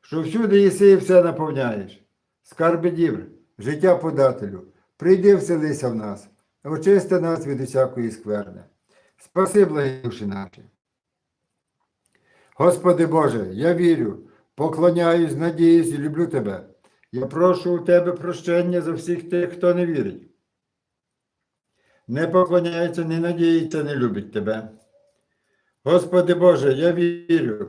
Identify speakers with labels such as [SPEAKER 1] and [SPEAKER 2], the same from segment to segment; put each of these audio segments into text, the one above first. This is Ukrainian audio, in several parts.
[SPEAKER 1] що всюди єси і все наповняєш, скарби дібр, життя подателю, прийди вселися в нас, очисти нас від усякої скверни. Спаси благі душі наші. Господи Боже, я вірю, поклоняюсь, надіюсь і люблю Тебе. Я прошу у Тебе прощення за всіх тих, хто не вірить. Не поклоняється, не надіється, не любить Тебе. Господи Боже, я вірю,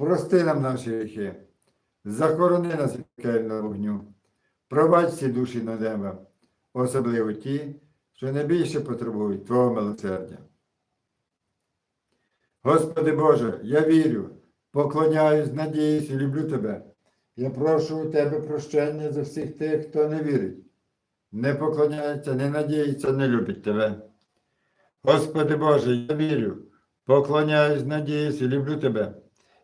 [SPEAKER 1] прости нам наші гріхи, захорони нас від пекельного вогню, провадь всі душі на небо, особливо ті, що найбільше потребують Твого милосердя. Господи Боже, я вірю, поклоняюсь, надіюсь і люблю Тебе. Я прошу у Тебе прощення за всіх тих, хто не вірить, не поклоняється, не надіється, не любить Тебе. Господи Боже, я вірю, поклоняюсь, надіюсь і люблю Тебе.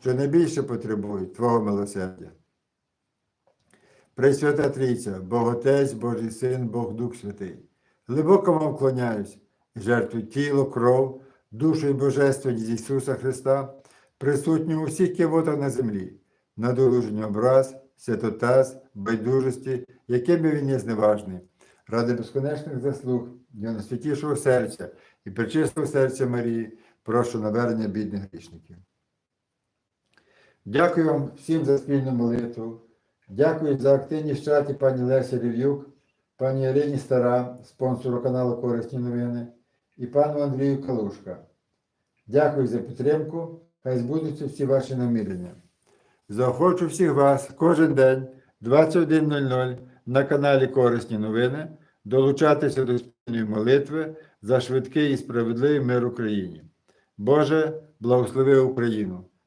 [SPEAKER 1] що найбільше потребують Твого милосердя. Пресвята Трійця, Бог Отець, Божий Син, Бог Дух Святий, глибоко вам вклоняюсь і жертвую тіло, кров, душу і божественність Ісуса Христа, присутню у всіх кивотах на землі, надолуження образ, святотаз, байдужості, якими він є зневажний, ради безконечних заслуг Його найсвятішого серця і причистого серця Марії, прошу навернення бідних грішників. Дякую вам всім за спільну молитву. Дякую за активність в чаті пані Лесі Рев'юк, пані Ірині Стара, спонсору каналу Корисні новини, і пану Андрію Калушка. Дякую за підтримку. Хай збудуться всі ваші намірення. Заохочу всіх вас кожен день 21.00 на каналі Корисні новини долучатися до спільної молитви за швидкий і справедливий мир Україні. Боже, благослови Україну!